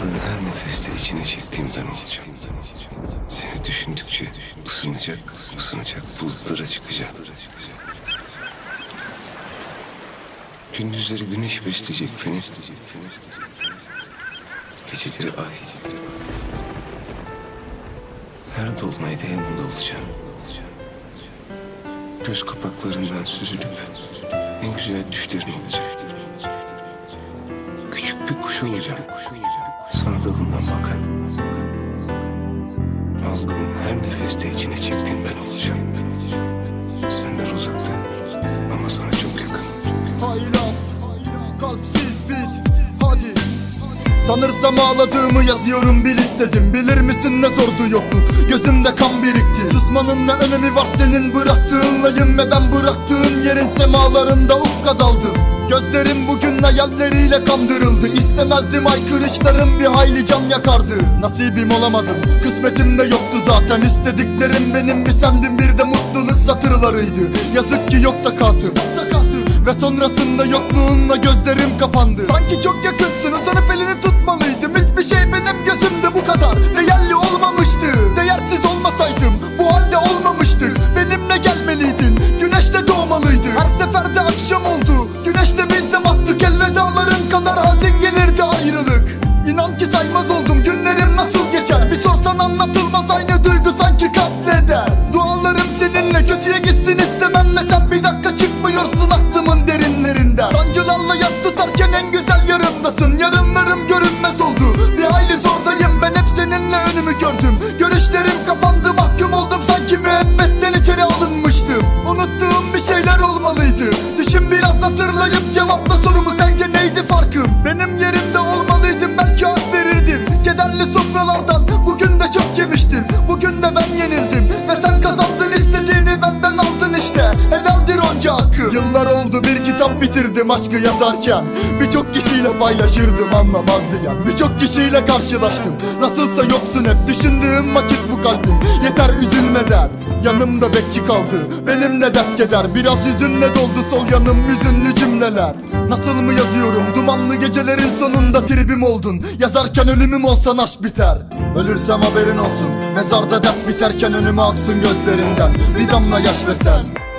Aldığın her nefeste içine çektiğim ben olacağım. Seni düşündükçe ısınacak, ısınacak bulutlara çıkacak. Gündüzleri güneş besleyecek beni. Geceleri ay. Her dolunayda yanında olacağım. Göz kapaklarından süzülüp en güzel düşlerin olacak. Küçük bir kuş olacağım. Sana dalından bakan. Aldığın her nefeste içine çektiğim ben olacağım. Senden uzakta ama sana çok yakın. Haylaz, kalpsiz bit, hadi Sanırsam ağladığımı yazıyorum bil istedim Bilir misin ne zordu yokluk Gözümde kan birikti Susmanın ne önemi var senin bıraktığınlayım Ve ben bıraktığın yerin semalarında ufka daldım Gözlerim bugün hayalleriyle kandırıldı. İstemezdim aykırışlarım bir hayli can yakardı. Nasibim olamadım Kısmetim de yoktu zaten. İstediklerim benim bir sendin bir de mutluluk satırlarıydı. Yazık ki yok takatım ve sonrasında yokluğunla gözlerim kapandı. Sanki çok yakınsın uzanıp elini tutmalıydım. Hiçbir şey benim gözümde kadar hazin gelirdi ayrılık. İnan ki saymaz oldum günlerim nasıl geçer? Bir sorsan anlatılmaz aynı duygu sanki katleder. Dualarım seninle kötüye gitsin istemem ve sen bir dakika çıkmıyorsun aklımın derinlerinden. Sancılarla yas tutarken en güzel yarındasın Yarınlarım görünmez oldu. Bir hayli zordayım Ben hep seninle önümü gördüm. Görüşlerim kapandı mahkum oldum sanki müebbetten içeri alınmıştım. Unuttuğum bir şeyler olmalıydı. Düşün biraz hatırlayıp cevapla sorumu sence neydi farkım Benim yerimde olmalıydım. Belki hak verirdim Kederli sofralardan. Bugün de çok yemiştim Bugün de ben yenildim. Ve sen kazandın Bir kitap bitirdim aşkı yazarken. Birçok kişiyle paylaşırdım anlamazdı ya. Birçok kişiyle karşılaştım. Nasılsa yoksun hep düşündüğüm vakit bu kalbim Yeter üzülmeden Yanımda bekçi kaldı. Benimle dert keder Biraz yüzünle doldu. Sol yanım hüzünlü cümleler. Nasıl mı yazıyorum? Dumanlı gecelerin sonunda tribim oldun. Yazarken ölümüm olsan aşk biter. Ölürsem haberin olsun. Mezarda dert biterken önüme aksın gözlerinden. Bir damla yaş ve sen